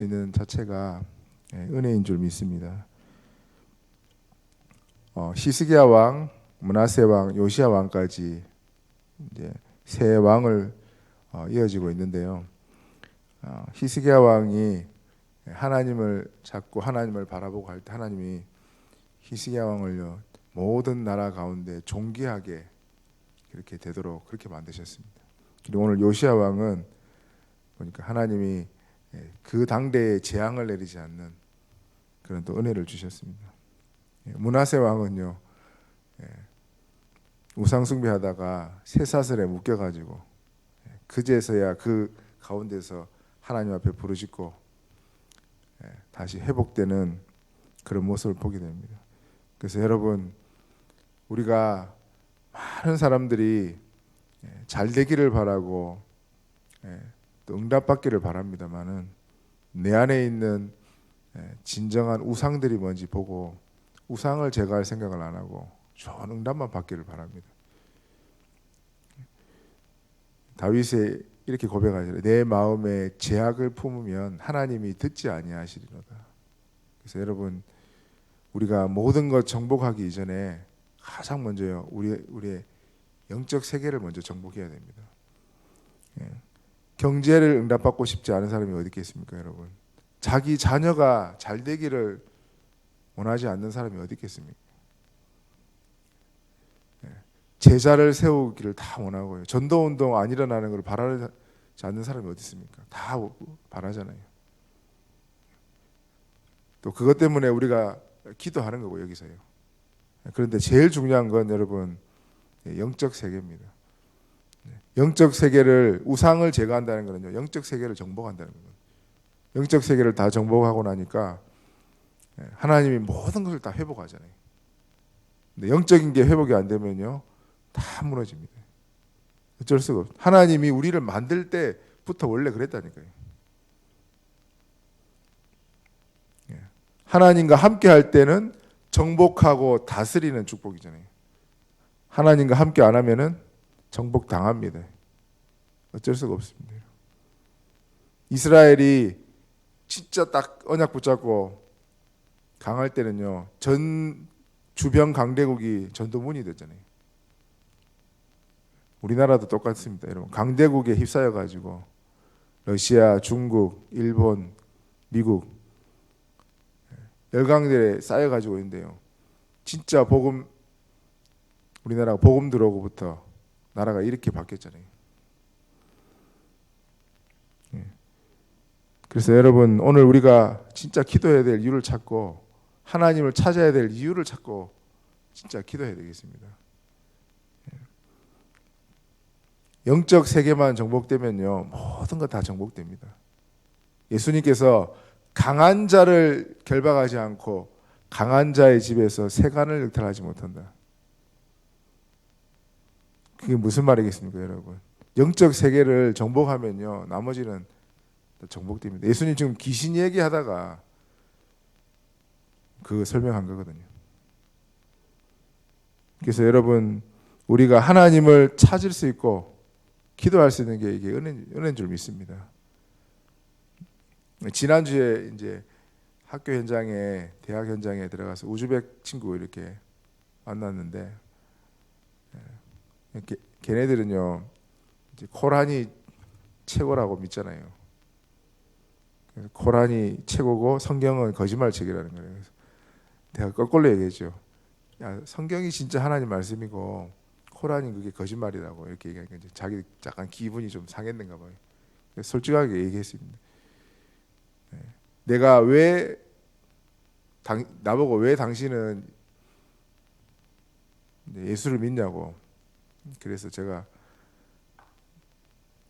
있는 자체가 예, 은혜인 줄 믿습니다. 어, 시스기야 왕, 문하세 왕, 요시야 왕까지 이제 세 왕을 어, 이어지고 있는데요. 어, 히스기야 왕이 하나님을 찾고 하나님을 바라보고 할 때 하나님이 히스기야 왕을요 모든 나라 가운데 존귀하게 그렇게 되도록 그렇게 만드셨습니다. 그리고 오늘 요시야 왕은 보니까 하나님이 예, 그 당대에 재앙을 내리지 않는 그런 또 은혜를 주셨습니다. 예, 문하세 왕은요 예, 우상 숭배하다가 쇠사슬에 묶여가지고 그제서야 그 가운데서 하나님 앞에 부르짖고 다시 회복되는 그런 모습을 보게 됩니다. 그래서 여러분 우리가 많은 사람들이 잘 되기를 바라고 또 응답받기를 바랍니다만은 내 안에 있는 진정한 우상들이 뭔지 보고 우상을 제거할 생각을 안 하고 좋은 응답만 받기를 바랍니다. 다윗이 이렇게 고백하죠. 내 마음에 죄악을 품으면 하나님이 듣지 아니하시리로다. 그래서 여러분 우리가 모든 것 정복하기 이전에 가장 먼저요 우리 우리의 영적 세계를 먼저 정복해야 됩니다. 예. 경제를 응답받고 싶지 않은 사람이 어디 있겠습니까, 여러분? 자기 자녀가 잘 되기를 원하지 않는 사람이 어디 있겠습니까? 예. 제자를 세우기를 다 원하고요. 전도 운동 안 일어나는 걸 바라지 않는 사람이 어디 있습니까? 다 바라잖아요. 또 그것 때문에 우리가 기도하는 거고 여기서요. 그런데 제일 중요한 건 여러분 영적 세계입니다. 영적 세계를 우상을 제거한다는 거는요. 영적 세계를 정복한다는 거예요. 영적 세계를 다 정복하고 나니까 하나님이 모든 것을 다 회복하잖아요. 근데 영적인 게 회복이 안 되면요. 다 무너집니다. 어쩔 수가 없. 하나님이 우리를 만들 때부터 원래 그랬다니까요. 하나님과 함께 할 때는 정복하고 다스리는 축복이잖아요. 하나님과 함께 안 하면은 정복 당합니다. 어쩔 수가 없습니다. 이스라엘이 진짜 딱 언약 붙잡고 강할 때는요. 전 주변 강대국이 전도문이 됐잖아요. 우리나라도 똑같습니다, 여러분. 강대국에 휩싸여 가지고 러시아, 중국, 일본, 미국 열강들에 쌓여 가지고 있는데요. 진짜 복음 우리나라가 복음 들어오고부터 나라가 이렇게 바뀌었잖아요. 예. 그래서 여러분 오늘 우리가 진짜 기도해야 될 이유를 찾고 하나님을 찾아야 될 이유를 찾고 진짜 기도해야 되겠습니다. 예. 영적 세계만 정복되면요 모든 것 다 정복됩니다. 예수님께서 강한 자를 결박하지 않고 강한 자의 집에서 세간을 늑탈하지 못한다. 그게 무슨 말이겠습니까, 여러분? 영적 세계를 정복하면요, 나머지는 정복됩니다. 예수님 지금 귀신 얘기하다가 그 설명한 거거든요. 그래서 여러분, 우리가 하나님을 찾을 수 있고 기도할 수 있는 게 이게 은혜, 은혜인 줄 믿습니다. 지난주에 이제 학교 현장에 대학 현장에 들어가서 우즈벡 친구 이렇게 만났는데 게, 걔네들은요 이제 코란이 최고라고 믿잖아요. 코란이 최고고 성경은 거짓말 책이라는 거예요. 그래서 내가 거꾸로 얘기했죠. 야 성경이 진짜 하나님 말씀이고 코란이 그게 거짓말이라고 이렇게 얘기하니까 자기 약간 기분이 좀 상했는가 봐요. 솔직하게 얘기했습니다. 네. 내가 왜 당, 나보고 왜 당신은 예수를 믿냐고 그래서 제가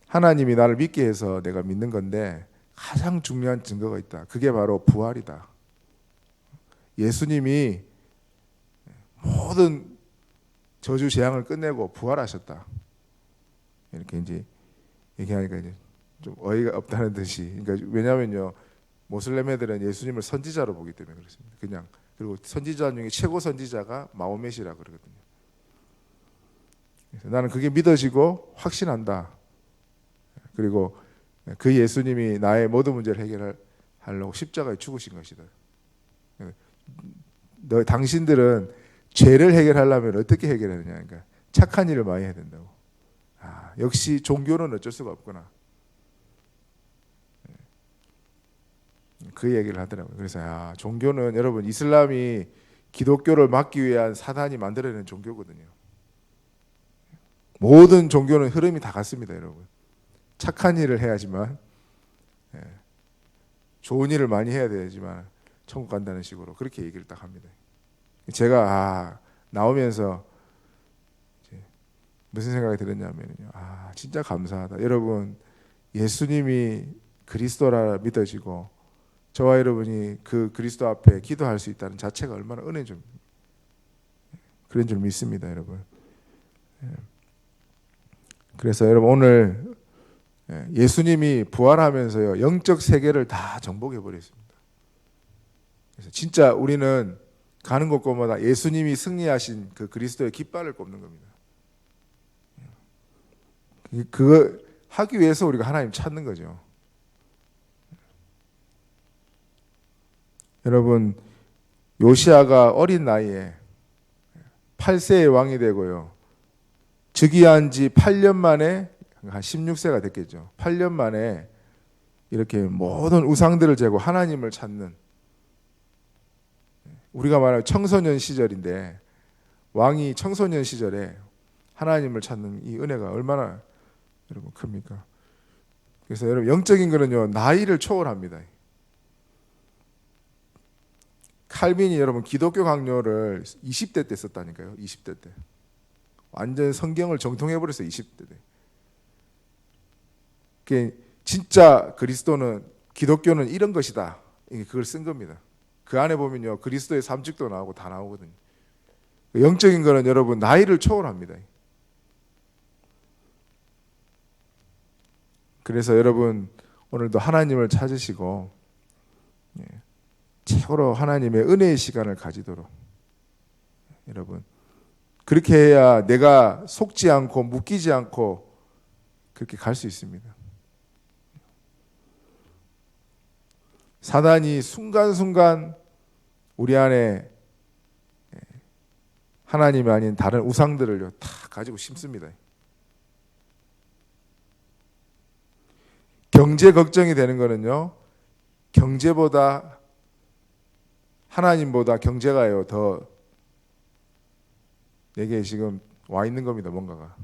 하나님이 나를 믿게 해서 내가 믿는 건데 가장 중요한 증거가 있다. 그게 바로 부활이다. 예수님이 모든 저주 재앙을 끝내고 부활하셨다. 이렇게 이제 얘기하니까 이제 좀 어이가 없다는 듯이. 그러니까 왜냐면요 모슬렘 애들은 예수님을 선지자로 보기 때문에 그렇습니다. 그냥 그리고 선지자 중에 최고 선지자가 마호멧이라 그러거든요. 나는 그게 믿어지고 확신한다. 그리고 그 예수님이 나의 모든 문제를 해결할 하려고 십자가에 죽으신 것이다. 너 당신들은 죄를 해결하려면 어떻게 해결하느냐? 그러니까 착한 일을 많이 해야 된다고. 아, 역시 종교는 어쩔 수가 없구나. 그 얘기를 하더라고요. 그래서 아, 종교는 여러분 이슬람이 기독교를 막기 위한 사단이 만들어낸 종교거든요. 모든 종교는 흐름이 다 같습니다, 여러분. 착한 일을 해야지만 예, 좋은 일을 많이 해야 되지만 천국 간다는 식으로 그렇게 얘기를 딱 합니다. 제가 아, 나오면서 무슨 생각이 들었냐면요. 아, 진짜 감사하다. 여러분 예수님이 그리스도라 믿어지고 저와 여러분이 그 그리스도 앞에 기도할 수 있다는 자체가 얼마나 은혜 좀 그런 줄 믿습니다, 여러분. 예. 그래서 여러분 오늘 예, 예수님이 부활하면서요 영적 세계를 다 정복해 버렸습니다. 그래서 진짜 우리는 가는 곳곳마다 예수님이 승리하신 그 그리스도의 깃발을 꼽는 겁니다. 그- 그거 하기 위해서 우리가 하나님 찾는 거죠. 여러분 요시아가 어린 나이에 8세의 왕이 되고요. 즉위한 지 8년 만에 한 16세가 됐겠죠. 8년 만에 이렇게 모든 우상들을 제고 하나님을 찾는 우리가 말하는 청소년 시절인데 왕이 청소년 시절에 하나님을 찾는 이 은혜가 얼마나 여러분 큽니까? 그래서 여러분 영적인 거는요 나이를 초월합니다. 칼빈이 여러분 기독교 강요를 20대 때 썼다니까요. 20대 때. 완전 성경을 정통해 버렸어요. 20대 때. 그게 진짜 그리스도는 기독교는 이런 것이다. 그걸 쓴 겁니다. 그 안에 보면요. 그리스도의 삼직도 나오고 다 나오거든요. 영적인 거는 여러분 나이를 초월합니다. 그래서 여러분 오늘도 하나님을 찾으시고 예, 최고로 하나님의 은혜의 시간을 가지도록 여러분 그렇게 해야 내가 속지 않고 묶이지 않고 그렇게 갈 수 있습니다. 사단이 순간순간 우리 안에 하나님이 아닌 다른 우상들을요 다 가지고 심습니다. 경제 걱정이 되는 거는요 경제보다 하나님보다 경제가요 더 내게 지금 와 있는 겁니다 뭔가가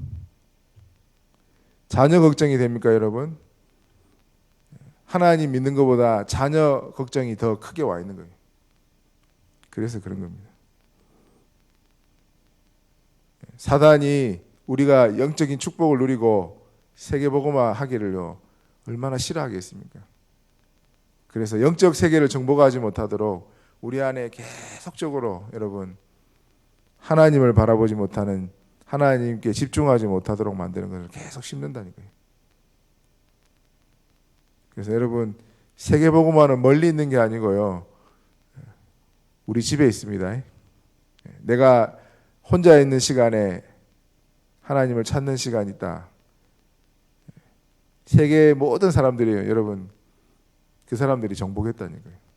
자녀 걱정이 됩니까 여러분? 하나님 믿는 것보다 자녀 걱정이 더 크게 와 있는 거예요. 그래서 그런 겁니다. 사단이 우리가 영적인 축복을 누리고 세계보고만 하기를요 얼마나 싫어하겠습니까? 그래서 영적 세계를 정복하지 못하도록 우리 안에 계속적으로 여러분 하나님을 바라보지 못하는 하나님께 집중하지 못하도록 만드는 것을 계속 심는다니까요. 그래서 여러분 세계보고만은 멀리 있는 게 아니고요. 우리 집에 있습니다. 내가 혼자 있는 시간에 하나님을 찾는 시간이 있다. 세계 모든 사람들이 여러분 그 사람들이 정복했다니까요.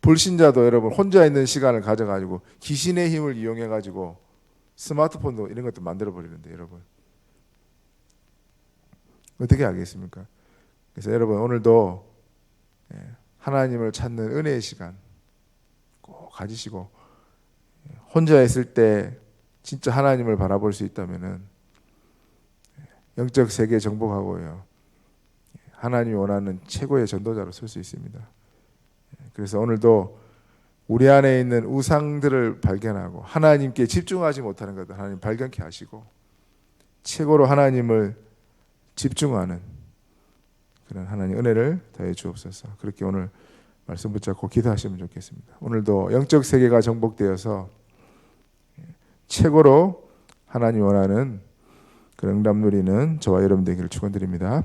불신자도 여러분 혼자 있는 시간을 가져가지고 귀신의 힘을 이용해 가지고 스마트폰도 이런 것도 만들어 버리는데 여러분 어떻게 알겠습니까? 그래서 여러분 오늘도 예, 하나님을 찾는 은혜의 시간 꼭 가지시고 예, 혼자 있을 때 진짜 하나님을 바라볼 수 있다면은 예, 영적 세계 정복하고요 하나님이 원하는 최고의 전도자로 설 수 있습니다. 그래서 오늘도 우리 안에 있는 우상들을 발견하고 하나님께 집중하지 못하는 것들 하나님 발견케 하시고 최고로 하나님을 집중하는 그런 하나님 은혜를 더해 주옵소서. 그렇게 오늘 말씀 붙잡고 기도하시면 좋겠습니다. 오늘도 영적 세계가 정복되어서 최고로 하나님 원하는 그런 응답 누리는 저와 여러분 되기를 축원드립니다.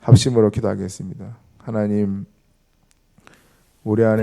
합심으로 기도하겠습니다. 하나님 우리 안에